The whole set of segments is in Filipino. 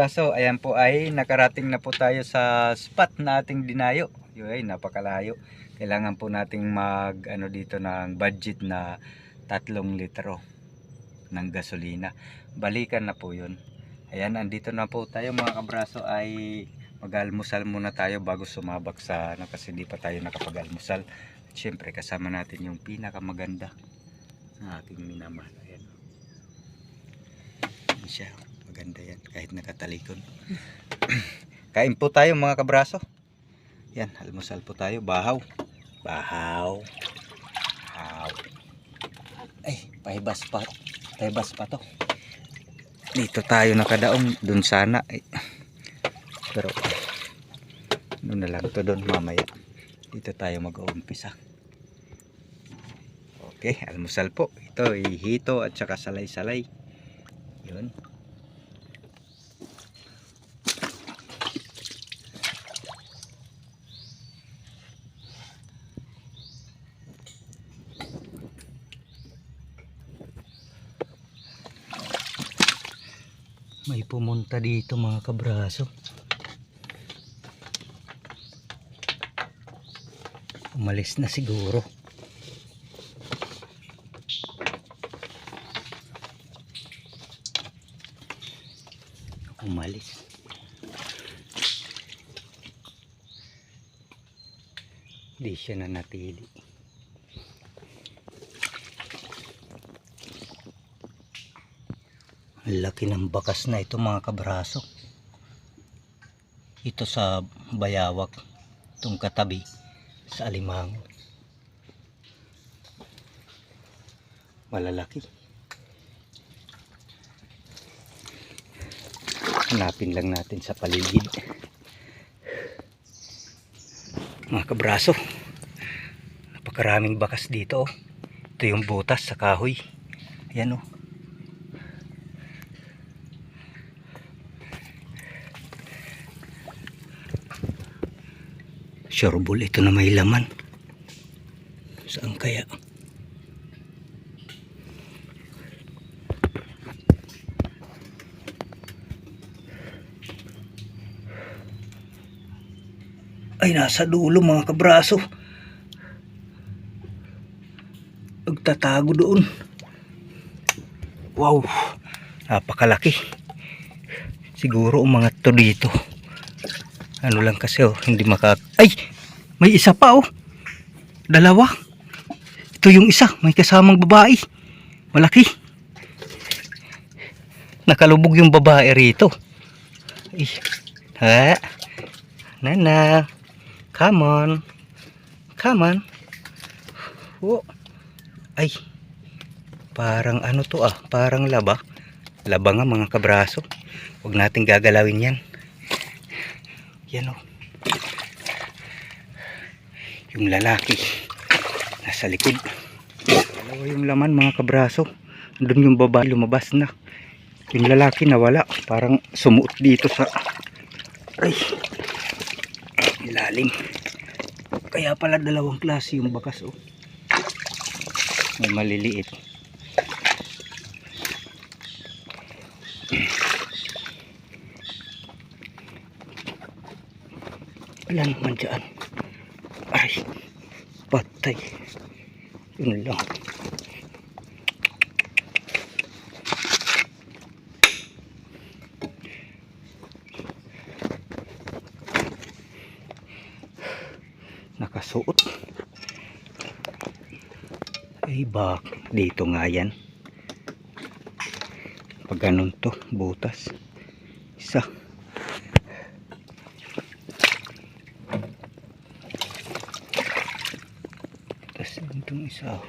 kabraso, ayan po ay nakarating na po tayo sa spot na ating dinayo. Yun ay napakalayo. Kailangan po nating mag ano dito ng budget na tatlong litro ng gasolina. Balikan na po yun. Ayan, andito na po tayo mga kabraso ay mag-almusal muna tayo bago sumabak sa ano kasi di pa tayo nakapag-almusal. At syempre kasama natin yung pinakamaganda ng aking minamahal. Ayan. Ayan siya. Maganda yan. Kahit nakatalikod. Kain po tayo mga kabraso. Yan. Almusal po tayo. Bahaw. Bahaw. Bahaw. Ay. Pahibas pa. Pahibas pa to. Dito tayo nakadaong. Dun sana. Ay. Pero. Doon na lang to doon mamaya. Dito tayo mag-uumpisa. Okay. Almusal po. Ito. Hito at saka salay-salay. Yun. May pumunta dito mga kabraso. Umalis na siguro. Umalis. Di siya na natili. Laki ng bakas na ito mga kabraso. Ito sa bayawak. Itong katabi sa alimang. Malalaki. Hanapin lang natin sa paligid. Mga kabraso. Napakaraming bakas dito. oh. Ito yung butas sa kahoy. Ayan oh. Sureball ito na may laman. Saan kaya? Ay, nasa dulo mga kabraso. Nagtatago doon. Wow, napakalaki. Siguro umangat to dito. Ano lang kasi oh, hindi maka... Ay! May isa pa oh. Dalawa. Ito yung isa, may kasamang babae. Malaki. Nakalubog yung babae rito. Ay. Ha? Nana. Come on. Come on. Oh. Ay. Parang ano to ah, parang laba. Laba nga mga kabraso. Huwag nating gagalawin yan. Yan o. Yung lalaki. Nasa likod. Dalawa yung laman mga kabraso. Doon yung babae lumabas na. Yung lalaki nawala. Parang sumuot dito sa... Ay. Ilalim. Kaya pala dalawang klase yung bakas oh. May maliliit. Wala naman dyan. Ay, patay. Yun lang. Nakasuot. Ay, bak. Dito nga yan. Pag ganun to, butas. Isa. Oh.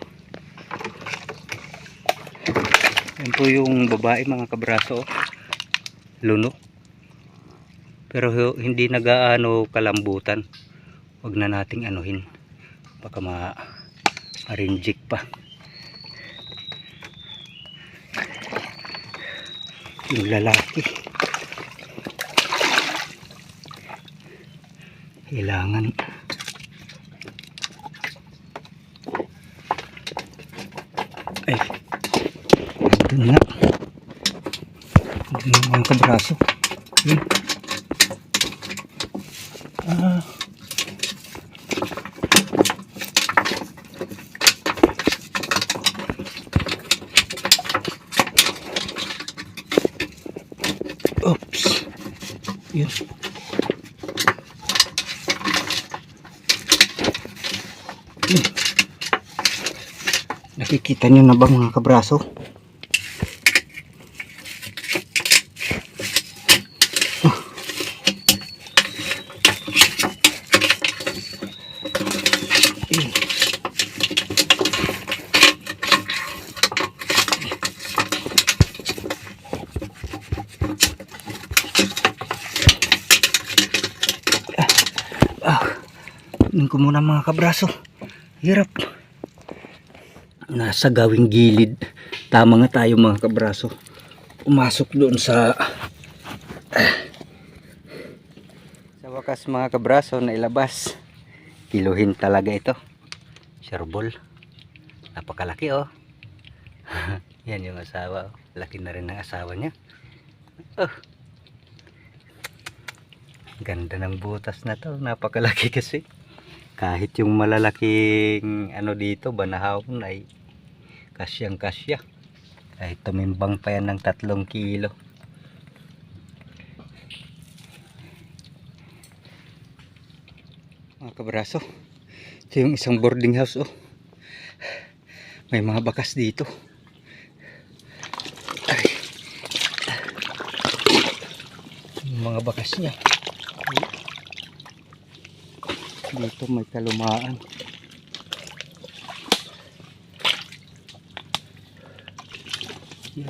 Yan po yung babae mga kabraso. Luno. Pero hindi nagaano kalambutan. Huwag na nating anuhin. Baka ma marinjik pa. Yung lalaki. Kailangan Ay. Doon nga. Doon nga mga kabraso. Yun. Nakikita niyo na ba mga kabraso? Tingnan ko muna mga kabraso. Hirap. Nasa gawing gilid. Tama nga tayo mga kabraso. Umasok doon sa... Sa wakas mga kabraso na ilabas. Kiluhin talaga ito. Sherbol. Napakalaki oh. Yan yung asawa. oh. Laki na rin ng asawa niya. Oh. Ganda ng butas na to. Napakalaki kasi kahit yung malalaking ano dito banahawon ay kasyang kasya kahit tumimbang pa yan ng tatlong kilo. Mga kabraso ito yung isang boarding house oh. May mga bakas dito. Ay. Mga bakas niya. Dito may kalumaan Yan.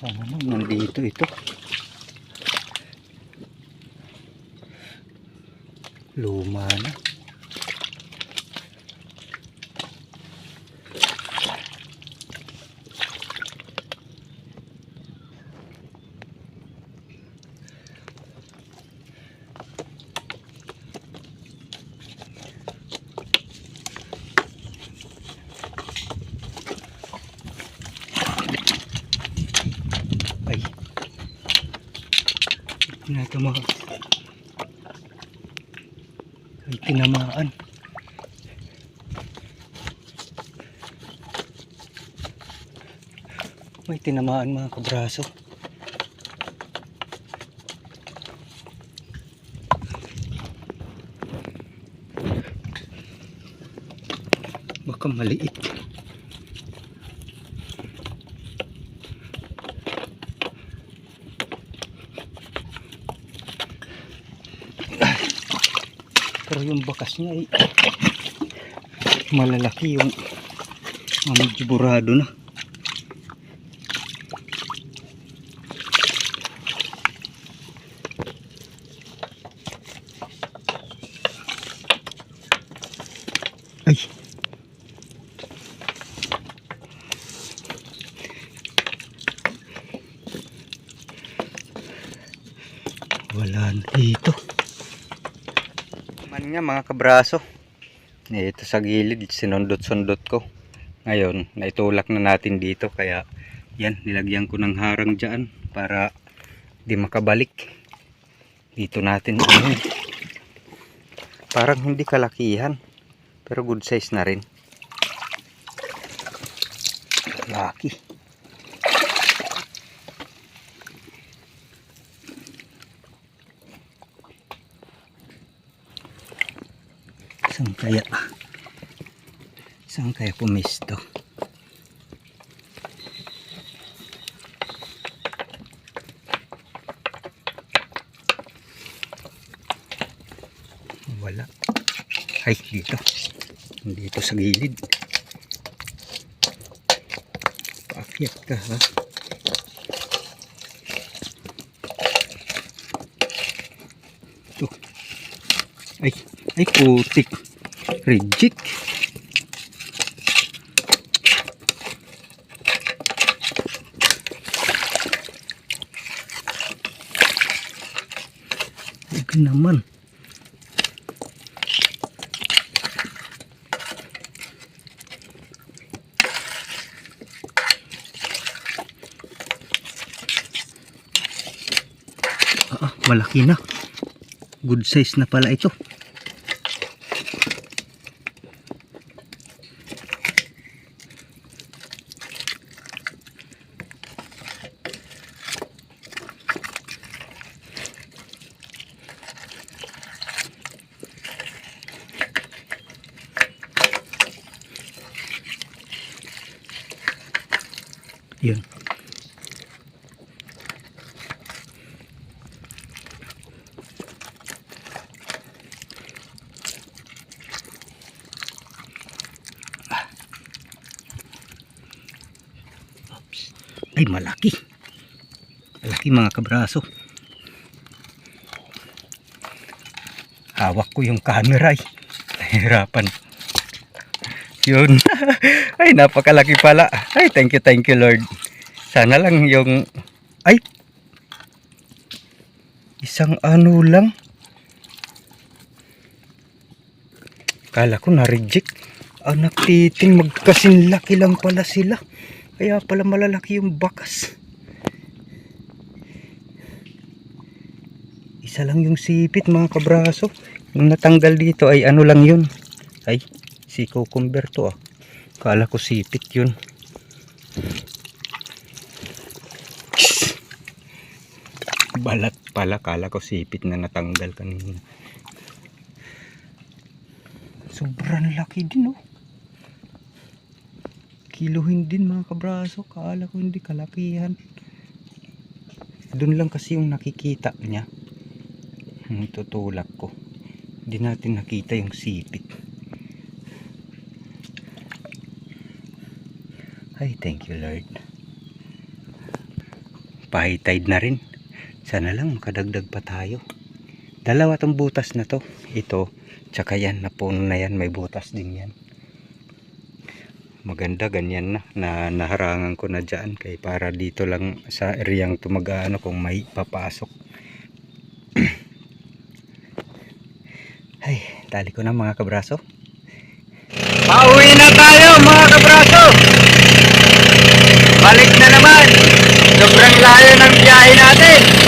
sana naman nandito ito luma na tinatamaan ay tinamaan. May tinamaan mga kabraso. Baka maliit bakas niya ay malalaki yung mga medyo burado na. Ay. Wala na dito man nga mga kabraso. Ito sa gilid sinundot-sundot ko. Ngayon naitulak na natin dito kaya yan nilagyan ko ng harang dyan para di makabalik. Dito natin ano, parang hindi kalakihan pero good size na rin. Laki Saan kaya? Saan kaya pumisto? Wala. Ay, dito. Dito sa gilid. Paakyat ka ha. Ito. Ay, ay putik reject okay naman. Ah, ah, malaki na. Good size na pala ito. Yun. Ay, malaki. Malaki mga kabraso. Hawak ko yung camera eh. Nahirapan. Yun. Ay, napakalaki pala. Ay, thank you, thank you Lord. Sana lang yung... Ay! Isang ano lang. Kala ko na-reject. Anak titing, magkasinlaki lang pala sila. Kaya pala malalaki yung bakas. Isa lang yung sipit mga kabraso. Yung natanggal dito ay ano lang yun. Ay, si cucumber to ah. Kala ko sipit yun. Balat pala, kala ko sipit na natanggal kanina. Sobrang laki din oh. Kiluhin din mga kabraso. Kala ko hindi kalakihan. Doon lang kasi yung nakikita niya. Yung tutulak ko. Hindi natin nakita yung sipit. Ay, thank you Lord. High na rin. Sana lang makadagdag pa tayo. Dalawa tong butas na to. Ito, tsaka yan, napuno na yan. May butas din yan. Maganda, ganyan na. na naharangan ko na dyan. Kaya para dito lang sa areang tumagaano kung may papasok. Ay, tali ko na mga kabraso. Balik na naman. Sobrang layo ng biyahe natin.